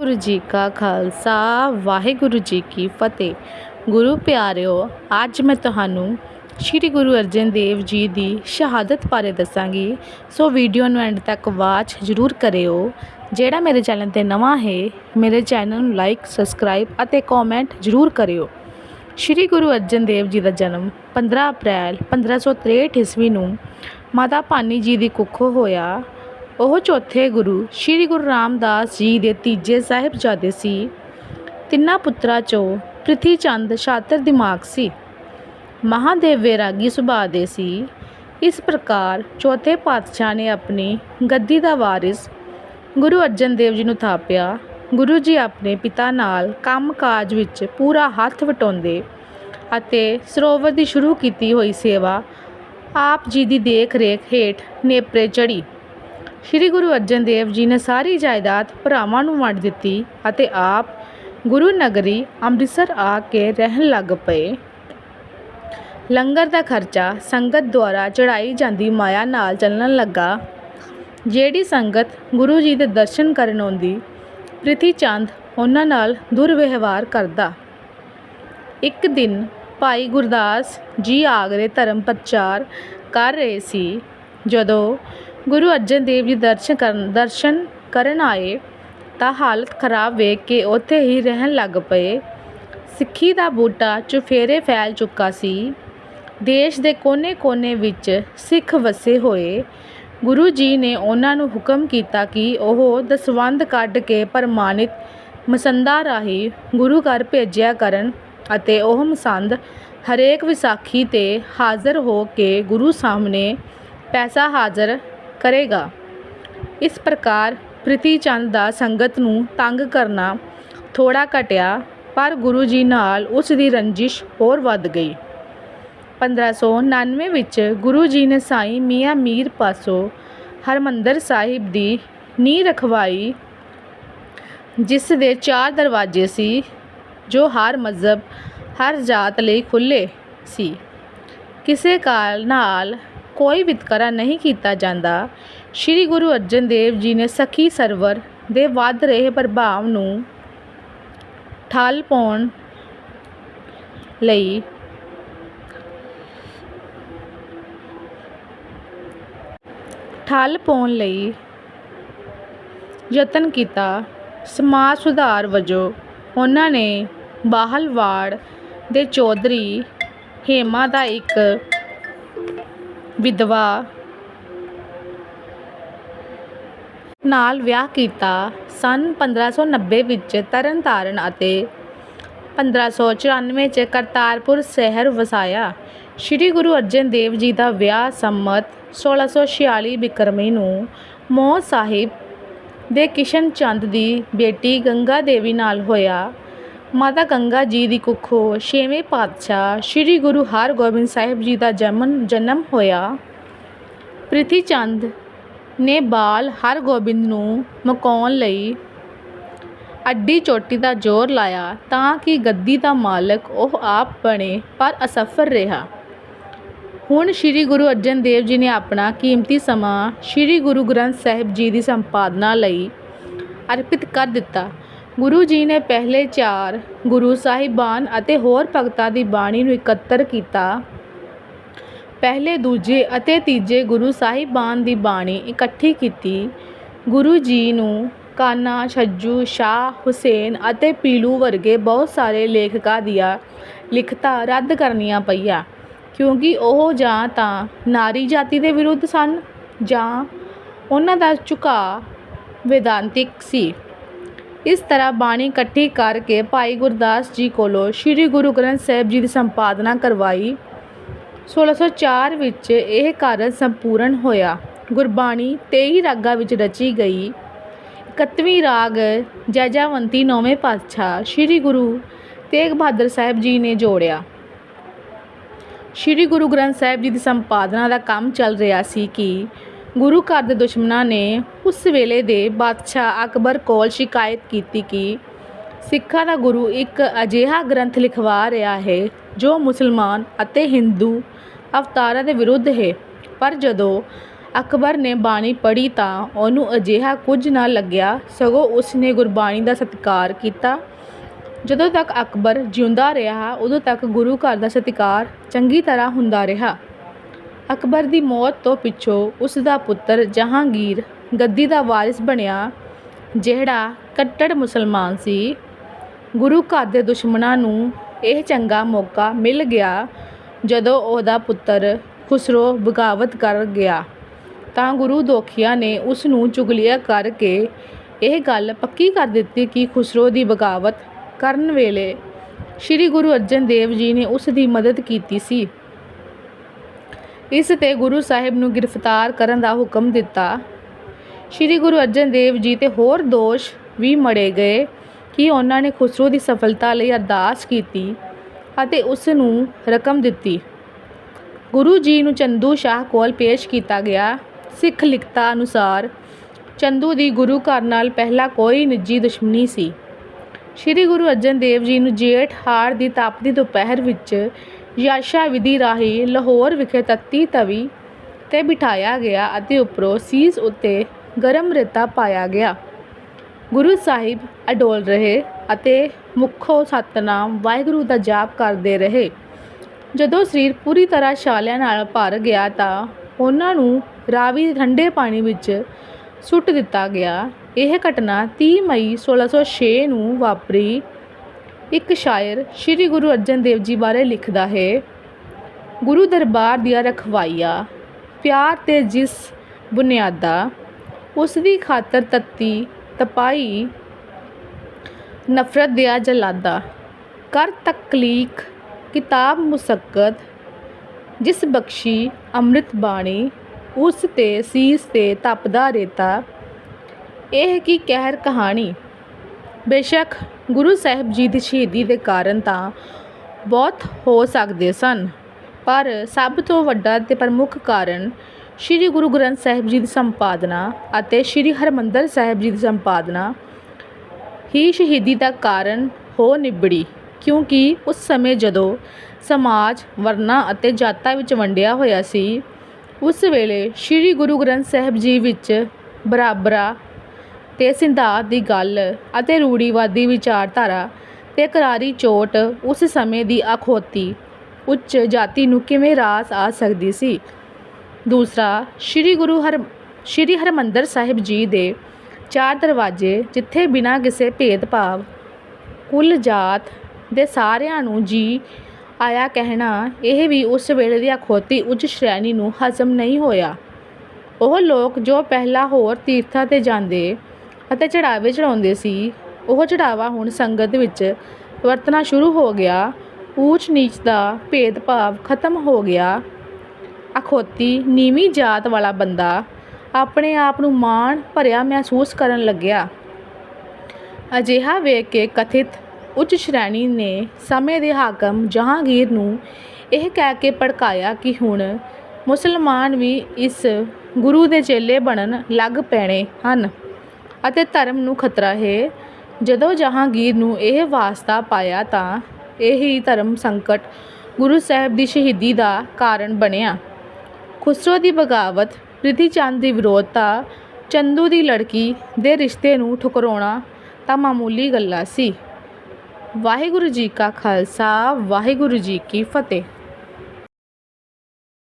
ਗੁਰੂ ਜੀ ਕਾ ਖਾਲਸਾ, ਵਾਹਿਗੁਰੂ ਜੀ ਕੀ ਫਤਿਹ। ਗੁਰੂ ਪਿਆਰਿਓ, ਅੱਜ ਮੈਂ ਤੁਹਾਨੂੰ ਸ੍ਰੀ ਗੁਰੂ ਅਰਜਨ ਦੇਵ ਜੀ ਦੀ ਸ਼ਹਾਦਤ ਬਾਰੇ ਦੱਸਾਂਗੀ। ਸੋ ਵੀਡੀਓ ਨੂੰ ਐਂਡ ਤੱਕ ਵਾਚ ਜ਼ਰੂਰ ਕਰਿਓ। ਜਿਹੜਾ ਮੇਰੇ ਚੈਨਲ ਤੇ ਨਵਾਂ ਹੈ, ਮੇਰੇ ਚੈਨਲ ਨੂੰ ਲਾਈਕ, ਸਬਸਕ੍ਰਾਈਬ ਅਤੇ ਕਮੈਂਟ ਜ਼ਰੂਰ ਕਰਿਓ। ਸ੍ਰੀ ਗੁਰੂ ਅਰਜਨ ਦੇਵ ਜੀ ਦਾ ਜਨਮ 15 ਅਪ੍ਰੈਲ 1563 ਈਸਵੀ ਨੂੰ ਮਾਤਾ ਭਾਨੀ ਜੀ ਦੀ ਕੁੱਖੋਂ ਹੋਇਆ। ਉਹ ਚੌਥੇ ਗੁਰੂ ਸ੍ਰੀ ਗੁਰੂ ਰਾਮਦਾਸ ਜੀ ਦੇ ਤੀਜੇ ਸਾਹਿਬਜ਼ਾਦੇ ਸੀ। ਤਿੰਨਾਂ ਪੁੱਤਰਾਂ 'ਚੋਂ ਪ੍ਰਿਥੀ ਚੰਦ ਸ਼ਾਤਰ ਦਿਮਾਗ ਸੀ। ਮਹਾਦੇਵ ਵੈਰਾਗੀ ਸੁਭਾਅ ਦੇ ਸੀ। ਇਸ ਪ੍ਰਕਾਰ ਚੌਥੇ ਪਾਤਸ਼ਾਹ ਨੇ ਆਪਣੀ ਗੱਦੀ ਦਾ ਵਾਰਿਸ ਗੁਰੂ ਅਰਜਨ ਦੇਵ ਜੀ ਨੂੰ ਥਾਪਿਆ। ਗੁਰੂ ਜੀ ਆਪਣੇ ਪਿਤਾ ਨਾਲ ਕੰਮ-ਕਾਜ ਵਿੱਚ ਪੂਰਾ ਹੱਥ ਵਟਾਉਂਦੇ ਅਤੇ ਸਰੋਵਰ ਦੀ ਸ਼ੁਰੂ ਕੀਤੀ ਹੋਈ ਸੇਵਾ ਆਪ ਜੀ ਦੀ ਦੇਖ-ਰੇਖ ਹੇਠ ਨੇਪਰੇ ਚੜ੍ਹੀ। ਸ਼੍ਰੀ ਗੁਰੂ ਅਰਜਨ ਦੇਵ ਜੀ ਨੇ ਸਾਰੀ ਜਾਇਦਾਦ ਭਰਾਵਾਂ ਨੂੰ ਵੰਡ ਦਿੱਤੀ ਅਤੇ ਆਪ ਗੁਰੂ ਨਗਰੀ ਅੰਮ੍ਰਿਤਸਰ ਆ ਕੇ ਰਹਿਣ ਲੱਗ ਪਏ। ਲੰਗਰ ਦਾ ਖਰਚਾ ਸੰਗਤ ਦੁਆਰਾ ਚੜਾਈ ਜਾਂਦੀ ਮਾਇਆ ਨਾਲ ਚੱਲਣ ਲੱਗਾ, ਜਿਹੜੀ ਸੰਗਤ ਗੁਰੂ ਜੀ ਦੇ ਦਰਸ਼ਨ ਕਰਨ ਆਉਂਦੀ ਪ੍ਰਿਥੀ ਚੰਦ ਉਹਨਾਂ ਨਾਲ ਦੁਰਵਿਵਹਾਰ ਕਰਦਾ। ਇੱਕ ਦਿਨ ਭਾਈ ਗੁਰਦਾਸ ਜੀ ਆਗਰੇ ਧਰਮ ਪ੍ਰਚਾਰ ਕਰ ਰਹੇ ਸੀ, ਜਦੋਂ ਗੁਰੂ ਅਰਜਨ ਦੇਵ ਜੀ ਦਰਸ਼ਨ ਕਰਨ ਦਰਸ਼ਨ ਕਰਨ ਆਏ ਤਾਂ ਹਾਲਤ ਖਰਾਬ ਵੇਖ ਕੇ ਉੱਥੇ ਹੀ ਰਹਿਣ ਲੱਗ ਪਏ। ਸਿੱਖੀ ਦਾ ਬੂਟਾ ਚੁਫੇਰੇ ਫੈਲ ਚੁੱਕਾ ਸੀ। ਦੇਸ਼ ਦੇ ਕੋਨੇ-ਕੋਨੇ ਵਿੱਚ ਸਿੱਖ ਵਸੇ ਹੋਏ। ਗੁਰੂ ਜੀ ਨੇ ਉਹਨਾਂ ਨੂੰ ਹੁਕਮ ਕੀਤਾ ਕਿ ਉਹ ਦਸਵੰਧ ਕੱਢ ਕੇ ਪ੍ਰਮਾਣਿਤ ਮਸੰਦਾਂ ਰਾਹੀਂ ਗੁਰੂ ਘਰ ਭੇਜਿਆ ਕਰਨ ਅਤੇ ਉਹ ਮਸੰਦ ਹਰੇਕ ਵਿਸਾਖੀ 'ਤੇ ਹਾਜ਼ਰ ਹੋ ਕੇ ਗੁਰੂ ਸਾਹਮਣੇ ਪੈਸਾ ਹਾਜ਼ਰ ਕਰੇਗਾ। ਇਸ ਪ੍ਰਕਾਰ ਪ੍ਰਿਥੀ ਚੰਦ ਦਾ ਸੰਗਤ ਨੂੰ ਤੰਗ ਕਰਨਾ ਥੋੜਾ ਘਟਿਆ, ਪਰ ਗੁਰੂ ਜੀ ਨਾਲ ਉਸ ਦੀ ਰੰਜਿਸ਼ ਹੋਰ ਵੱਧ ਗਈ। 1599 ਵਿੱਚ ਗੁਰੂ ਜੀ ਨੇ ਸਾਈਂ ਮੀਆਂ ਮੀਰ ਪਾਸੋਂ ਹਰਮੰਦਰ ਸਾਹਿਬ ਦੀ ਨੀਂਹ ਰਖਵਾਈ, ਜਿਸ ਦੇ ਚਾਰ ਦਰਵਾਜ਼ੇ ਸੀ, ਜੋ ਹਰ ਮਜ਼ਹਬ, ਹਰ ਜਾਤ ਲਈ ਖੁੱਲ੍ਹੇ ਸੀ। ਕਿਸੇ ਕਾਲ ਨਾਲ ਕੋਈ ਵਿਤਕਰਾ ਨਹੀਂ ਕੀਤਾ ਜਾਂਦਾ। ਸ੍ਰੀ ਗੁਰੂ ਅਰਜਨ ਦੇਵ ਜੀ ਨੇ ਸਖੀ ਸਰਵਰ ਦੇ ਵੱਧ ਰਹੇ ਪ੍ਰਭਾਵ ਨੂੰ ਠੱਲ ਪਾਉਣ ਲਈ ਠੱਲ ਪਾਉਣ ਲਈ ਯਤਨ ਕੀਤਾ। ਸਮਾਜ ਸੁਧਾਰ ਵਜੋਂ ਉਹਨਾਂ ਨੇ ਬਾਹਲਵਾੜ ਦੇ ਚੌਧਰੀ ਹੇਮਾ ਦਾ ਇੱਕ ਵਿਧਵਾ ਨਾਲ ਵਿਆਹ ਕੀਤਾ ਸਨ 1590 ਵਿੱਚ ਤਰਨਤਾਰਨ ਅਤੇ 1594 ਚ ਕਰਤਾਰਪੁਰ ਸ਼ਹਿਰ ਵਸਾਇਆ। ਸ੍ਰੀ ਗੁਰੂ ਅਰਜਨ ਦੇਵ ਜੀ ਦਾ ਵਿਆਹ ਸੰਮਤ 1646 ਬਿਕਰਮੀ ਨੂੰ ਮੋਹ ਸਾਹਿਬ ਦੇ ਕਿਸ਼ਨ ਚੰਦ ਦੀ ਬੇਟੀ ਗੰਗਾ ਦੇਵੀ ਨਾਲ ਹੋਇਆ। ਮਾਤਾ ਗੰਗਾ ਜੀ ਦੀ ਕੁੱਖੋਂ ਛੇਵੇਂ ਪਾਤਸ਼ਾਹ ਸ੍ਰੀ ਗੁਰੂ ਹਰਗੋਬਿੰਦ ਸਾਹਿਬ ਜੀ ਦਾ ਜਮਨ ਜਨਮ ਹੋਇਆ। ਪ੍ਰਿਥੀ ਚੰਦ ਨੇ ਬਾਲ ਹਰਗੋਬਿੰਦ ਨੂੰ ਮਕਾਉਣ ਲਈ ਅੱਡੀ ਚੋਟੀ ਦਾ ਜ਼ੋਰ ਲਾਇਆ ਤਾਂ ਕਿ ਗੱਦੀ ਦਾ ਮਾਲਕ ਉਹ ਆਪ ਬਣੇ, ਪਰ ਅਸਫਲ ਰਿਹਾ। ਹੁਣ ਸ੍ਰੀ ਗੁਰੂ ਅਰਜਨ ਦੇਵ ਜੀ ਨੇ ਆਪਣਾ ਕੀਮਤੀ ਸਮਾਂ ਸ੍ਰੀ ਗੁਰੂ ਗ੍ਰੰਥ ਸਾਹਿਬ ਜੀ ਦੀ ਸੰਪਾਦਨਾ ਲਈ ਅਰਪਿਤ ਕਰ ਦਿੱਤਾ। ਗੁਰੂ ਜੀ ਨੇ ਪਹਿਲੇ ਚਾਰ ਗੁਰੂ ਸਾਹਿਬਾਨ ਅਤੇ ਹੋਰ ਭਗਤਾਂ ਦੀ ਬਾਣੀ ਨੂੰ ਇਕੱਤਰ ਕੀਤਾ। ਪਹਿਲੇ ਦੂਜੇ ਅਤੇ ਤੀਜੇ ਗੁਰੂ ਸਾਹਿਬਾਨ ਦੀ ਬਾਣੀ ਇਕੱਠੀ ਕੀਤੀ। ਗੁਰੂ ਜੀ ਨੂੰ ਕਾਨਾ, ਛੱਜੂ, ਸ਼ਾਹ, ਹੁਸੈਨ ਅਤੇ ਪੀਲੂ ਵਰਗੇ ਬਹੁਤ ਸਾਰੇ ਲੇਖਕਾਂ ਦੀਆਂ ਲਿਖਤਾਂ ਰੱਦ ਕਰਨੀਆਂ ਪਈਆਂ। ਕਿਉਂਕਿ ਉਹ ਜਾਂ ਤਾਂ ਨਾਰੀ ਜਾਤੀ ਦੇ ਵਿਰੁੱਧ ਸਨ ਜਾਂ ਉਹਨਾਂ ਦਾ ਝੁਕਾਅ ਵੇਦਾਂਤਿਕ ਸੀ। ਇਸ ਤਰ੍ਹਾਂ ਬਾਣੀ ਇਕੱਠੀ ਕਰਕੇ ਭਾਈ ਗੁਰਦਾਸ ਜੀ ਕੋਲੋਂ ਸ੍ਰੀ ਗੁਰੂ ਗ੍ਰੰਥ ਸਾਹਿਬ ਜੀ ਦੀ ਸੰਪਾਦਨਾ ਕਰਵਾਈ। 1604 ਵਿੱਚ ਇਹ ਕਾਰਜ ਸੰਪੂਰਨ ਹੋਇਆ। ਗੁਰਬਾਣੀ 23 ਰਾਗਾਂ ਵਿੱਚ ਰਚੀ ਗਈ। 31ਵੀਂ ਰਾਗ ਜੈਜਾਵੰਤੀ ਨੌਵੇਂ ਪਾਤਸ਼ਾਹ ਸ੍ਰੀ ਗੁਰੂ ਤੇਗ ਬਹਾਦਰ ਸਾਹਿਬ ਜੀ ਨੇ ਜੋੜਿਆ। ਸ੍ਰੀ ਗੁਰੂ ਗ੍ਰੰਥ ਸਾਹਿਬ ਜੀ ਦੀ ਸੰਪਾਦਨਾ ਦਾ ਕੰਮ ਚੱਲ ਰਿਹਾ ਸੀ ਕਿ ਗੁਰੂ ਘਰ ਦੇ ਦੁਸ਼ਮਣਾਂ ਨੇ ਉਸ ਵੇਲੇ ਦੇ ਬਾਦਸ਼ਾਹ ਅਕਬਰ ਕੋਲ ਸ਼ਿਕਾਇਤ ਕੀਤੀ ਕਿ ਸਿੱਖਾਂ ਦਾ ਗੁਰੂ ਇੱਕ ਅਜਿਹਾ ਗ੍ਰੰਥ ਲਿਖਵਾ ਰਿਹਾ ਹੈ ਜੋ ਮੁਸਲਮਾਨ ਅਤੇ ਹਿੰਦੂ ਅਵਤਾਰਾਂ ਦੇ ਵਿਰੁੱਧ ਹੈ। ਪਰ ਜਦੋਂ ਅਕਬਰ ਨੇ ਬਾਣੀ ਪੜ੍ਹੀ ਤਾਂ ਉਹਨੂੰ ਅਜਿਹਾ ਕੁਝ ਨਾ ਲੱਗਿਆ, ਸਗੋਂ ਉਸ ਨੇ ਗੁਰਬਾਣੀ ਦਾ ਸਤਿਕਾਰ ਕੀਤਾ। ਜਦੋਂ ਤੱਕ ਅਕਬਰ ਜਿਉਂਦਾ ਰਿਹਾ, ਉਦੋਂ ਤੱਕ ਗੁਰੂ ਘਰ ਦਾ ਸਤਿਕਾਰ ਚੰਗੀ ਤਰ੍ਹਾਂ ਹੁੰਦਾ ਰਿਹਾ। ਅਕਬਰ ਦੀ ਮੌਤ ਤੋਂ ਪਿੱਛੋਂ ਉਸ ਦਾ ਪੁੱਤਰ ਜਹਾਂਗੀਰ ਗੱਦੀ ਦਾ ਵਾਰਿਸ ਬਣਿਆ, ਜਿਹੜਾ ਕੱਟੜ ਮੁਸਲਮਾਨ ਸੀ। ਗੁਰੂ ਘਰ ਦੇ ਦੁਸ਼ਮਣਾਂ ਨੂੰ ਇਹ ਚੰਗਾ ਮੌਕਾ ਮਿਲ ਗਿਆ ਜਦੋਂ ਉਹਦਾ ਪੁੱਤਰ ਖੁਸਰੋ ਬਗਾਵਤ ਕਰ ਗਿਆ। ਤਾਂ ਗੁਰੂ ਦੋਖੀਆ ਨੇ ਉਸ ਨੂੰ ਚੁਗਲੀਆ ਕਰਕੇ ਇਹ ਗੱਲ ਪੱਕੀ ਕਰ ਦਿੱਤੀ ਕਿ ਖੁਸਰੋ ਦੀ ਬਗਾਵਤ ਕਰਨ ਵੇਲੇ ਸ੍ਰੀ ਗੁਰੂ ਅਰਜਨ ਦੇਵ ਜੀ ਨੇ ਉਸ ਦੀ ਮਦਦ ਕੀਤੀ ਸੀ। ਇਸ ਤੇ ਗੁਰੂ ਸਾਹਿਬ ਨੂੰ ਗ੍ਰਿਫਤਾਰ ਕਰਨ ਦਾ ਹੁਕਮ ਦਿੱਤਾ। ਸ੍ਰੀ ਗੁਰੂ ਅਰਜਨ ਦੇਵ ਜੀ ਤੇ ਹੋਰ ਦੋਸ਼ ਵੀ ਮੜੇ ਗਏ ਕਿ ਉਹਨਾਂ ਨੇ ਖੁਸਰੋ ਦੀ ਸਫਲਤਾ ਲਈ ਅਰਦਾਸ ਕੀਤੀ ਅਤੇ ਉਸ ਨੂੰ ਰਕਮ ਦਿੱਤੀ। ਗੁਰੂ ਜੀ ਨੂੰ ਚੰਦੂ ਸ਼ਾਹ ਕੋਲ ਪੇਸ਼ ਕੀਤਾ ਗਿਆ। ਸਿੱਖ ਲਿਖਤਾਂ ਅਨੁਸਾਰ ਚੰਦੂ ਦੀ ਗੁਰੂ ਘਰ ਨਾਲ ਪਹਿਲਾਂ ਕੋਈ ਨਿੱਜੀ ਦੁਸ਼ਮਣੀ ਸੀ। ਸ੍ਰੀ ਗੁਰੂ ਅਰਜਨ ਦੇਵ ਜੀ ਨੂੰ ਜੇਠ ਹਾੜ ਦੀ ਤਪਦੀ ਦੁਪਹਿਰ ਵਿੱਚ ਯਾਸ਼ਾ ਵਿਧੀ ਰਾਹੀਂ ਲਾਹੌਰ ਵਿਖੇ ਤੱਤੀ ਤਵੀ ਤੇ ਬਿਠਾਇਆ ਗਿਆ ਅਤੇ ਉੱਪਰੋਂ ਸੀਸ ਉੱਤੇ ਗਰਮ ਰੇਤਾ ਪਾਇਆ ਗਿਆ। ਗੁਰੂ ਸਾਹਿਬ ਅਡੋਲ ਰਹੇ ਅਤੇ ਮੁੱਖੋਂ ਸਤਨਾਮ ਵਾਹਿਗੁਰੂ ਦਾ ਜਾਪ ਕਰਦੇ ਰਹੇ। ਜਦੋਂ ਸਰੀਰ ਪੂਰੀ ਤਰ੍ਹਾਂ ਛਾਲਿਆਂ ਨਾਲ ਭਰ ਗਿਆ ਤਾਂ ਉਹਨਾਂ ਨੂੰ ਰਾਵੀ ਦੇ ਠੰਡੇ ਪਾਣੀ ਵਿੱਚ ਸੁੱਟ ਦਿੱਤਾ ਗਿਆ। ਇਹ ਘਟਨਾ ਤੀਹ ਮਈ 1606 ਨੂੰ ਵਾਪਰੀ ਇੱਕ ਸ਼ਾਇਰ ਸ੍ਰੀ ਗੁਰੂ ਅਰਜਨ ਦੇਵ ਜੀ ਬਾਰੇ ਲਿਖਦਾ ਹੈ, ਗੁਰੂ ਦਰਬਾਰ ਦੀਆਂ ਰਖਵਾਈਆਂ, ਪਿਆਰ ਤੇ ਜਿਸ ਬੁਨਿਆਦਾ, ਉਸ ਦੀ ਖਾਤਰ ਤੱਤੀ, ਤਪਾਈ, ਨਫ਼ਰਤ ਦਿਆ ਜਲਾਦਾ, ਕਰ ਤਕਲੀਕ, ਕਿਤਾਬ ਮੁਸੱਕਤ, ਜਿਸ ਬਖਸ਼ੀ ਅੰਮ੍ਰਿਤ ਬਾਣੀ, ਉਸ ਤੇ ਸੀਸ ਤੇ ਤਪਦਾ ਰੇਤਾ, ਇਹ ਕੀ ਕਹਿਰ ਕਹਾਣੀ? ਬੇਸ਼ੱਕ ਗੁਰੂ ਸਾਹਿਬ ਜੀ ਦੀ ਸ਼ਹੀਦੀ ਦੇ ਕਾਰਨ ਤਾਂ ਬਹੁਤ ਹੋ ਸਕਦੇ ਸਨ, ਪਰ ਸਭ ਤੋਂ ਵੱਡਾ ਤੇ ਪ੍ਰਮੁੱਖ ਕਾਰਨ ਸ੍ਰੀ ਗੁਰੂ ਗ੍ਰੰਥ ਸਾਹਿਬ ਜੀ ਦੀ ਸੰਪਾਦਨਾ ਅਤੇ ਸ੍ਰੀ ਹਰਮੰਦਰ ਸਾਹਿਬ ਜੀ ਦੀ ਸੰਪਾਦਨਾ ਹੀ ਸ਼ਹੀਦੀ ਦਾ ਕਾਰਨ ਹੋ ਨਿਬੜੀ, ਕਿਉਂਕਿ ਉਸ ਸਮੇਂ ਜਦੋਂ ਸਮਾਜ, ਵਰਨਾ ਅਤੇ ਜਾਤਾਂ ਵਿੱਚ ਵੰਡਿਆ ਹੋਇਆ ਸੀ, ਉਸ ਵੇਲੇ ਸ੍ਰੀ ਗੁਰੂ ਗ੍ਰੰਥ ਸਾਹਿਬ ਜੀ ਵਿੱਚ ਬਰਾਬਰਾ ਤੇ ਸਿਧਾਂਤ ਦੀ ਗੱਲ ਅਤੇ ਰੂੜੀਵਾਦੀ ਵਿਚਾਰਧਾਰਾ ਤੇ ਕਰਾਰੀ ਚੋਟ ਉਸ ਸਮੇਂ ਦੀ ਅਖੌਤੀ ਉੱਚ ਜਾਤੀ ਨੂੰ ਕਿਵੇਂ ਰਾਸ ਆ ਸਕਦੀ ਸੀ? ਦੂਸਰਾ, ਸ੍ਰੀ ਗੁਰੂ ਹਰ, ਸ੍ਰੀ ਹਰਿਮੰਦਰ ਸਾਹਿਬ ਜੀ ਦੇ ਚਾਰ ਦਰਵਾਜ਼ੇ ਜਿੱਥੇ ਬਿਨਾਂ ਕਿਸੇ ਭੇਦਭਾਵ, ਕੁੱਲ ਜਾਤ ਦੇ ਸਾਰਿਆਂ ਨੂੰ ਜੀ ਆਇਆ ਕਹਿਣਾ, ਇਹ ਵੀ ਉਸ ਵੇਲੇ ਦੀ ਅਖੌਤੀ ਉੱਚ ਸ਼੍ਰੇਣੀ ਨੂੰ ਹਜ਼ਮ ਨਹੀਂ ਹੋਇਆ। ਉਹ ਲੋਕ ਜੋ ਪਹਿਲਾਂ ਹੋਰ ਤੀਰਥਾਂ ਤੇ ਜਾਂਦੇ ਅਤੇ ਚੜਾਵੇ ਚੜਾਉਂਦੇ ਸੀ। ਉਹ ਚੜਾਵਾ ਹੁਣ ਸੰਗਤ ਵਿੱਚ ਵਰਤਣਾ ਸ਼ੁਰੂ ਹੋ ਗਿਆ। ਊਚ ਨੀਚ ਦਾ ਭੇਦਭਾਵ ਖਤਮ ਹੋ ਗਿਆ। ਅਖੌਤੀ ਨੀਵੀਂ ਜਾਤ ਵਾਲਾ ਬੰਦਾ ਆਪਣੇ ਆਪ ਨੂੰ ਮਾਣ ਭਰਿਆ ਮਹਿਸੂਸ ਕਰਨ ਲੱਗਿਆ। ਅਜਿਹਾ ਵੇਖ ਕੇ ਕਥਿਤ ਉੱਚ ਸ਼੍ਰੇਣੀ ਨੇ ਸਮੇਂ ਦੇ ਹਾਕਮ ਜਹਾਂਗੀਰ ਨੂੰ ਇਹ ਕਹਿ ਕੇ ਭੜਕਾਇਆ ਕਿ ਹੁਣ ਮੁਸਲਮਾਨ ਵੀ ਇਸ ਗੁਰੂ ਦੇ ਚੇਲੇ ਬਣਨ ਲੱਗ ਪੈਣੇ ਹਨ। ਅਤੇ ਧਰਮ ਨੂੰ ਖਤਰਾ ਹੈ। ਜਦੋਂ ਜਹਾਂਗੀਰ ਨੂੰ ਇਹ ਵਾਸਤਾ ਪਾਇਆ ਤਾਂ ਇਹ ਹੀ ਧਰਮ ਸੰਕਟ ਗੁਰੂ ਸਾਹਿਬ ਦੀ ਸ਼ਹੀਦੀ ਦਾ ਕਾਰਨ ਬਣਿਆ। ਖੁਸਰੋ ਦੀ ਬਗਾਵਤ ਪ੍ਰਿਥੀ ਚੰਦ ਦੀ ਵਿਰੋਧਤਾ ਚੰਦੂ ਦੀ ਲੜਕੀ ਦੇ ਰਿਸ਼ਤੇ ਨੂੰ ਠੁਕਰਾਉਣਾ ਤਾਂ ਮਾਮੂਲੀ ਗੱਲਾਂ ਸੀ। ਵਾਹਿਗੁਰੂ ਜੀ ਕਾ ਖਾਲਸਾ, ਵਾਹਿਗੁਰੂ ਜੀ ਕੀ ਫਤਿਹ।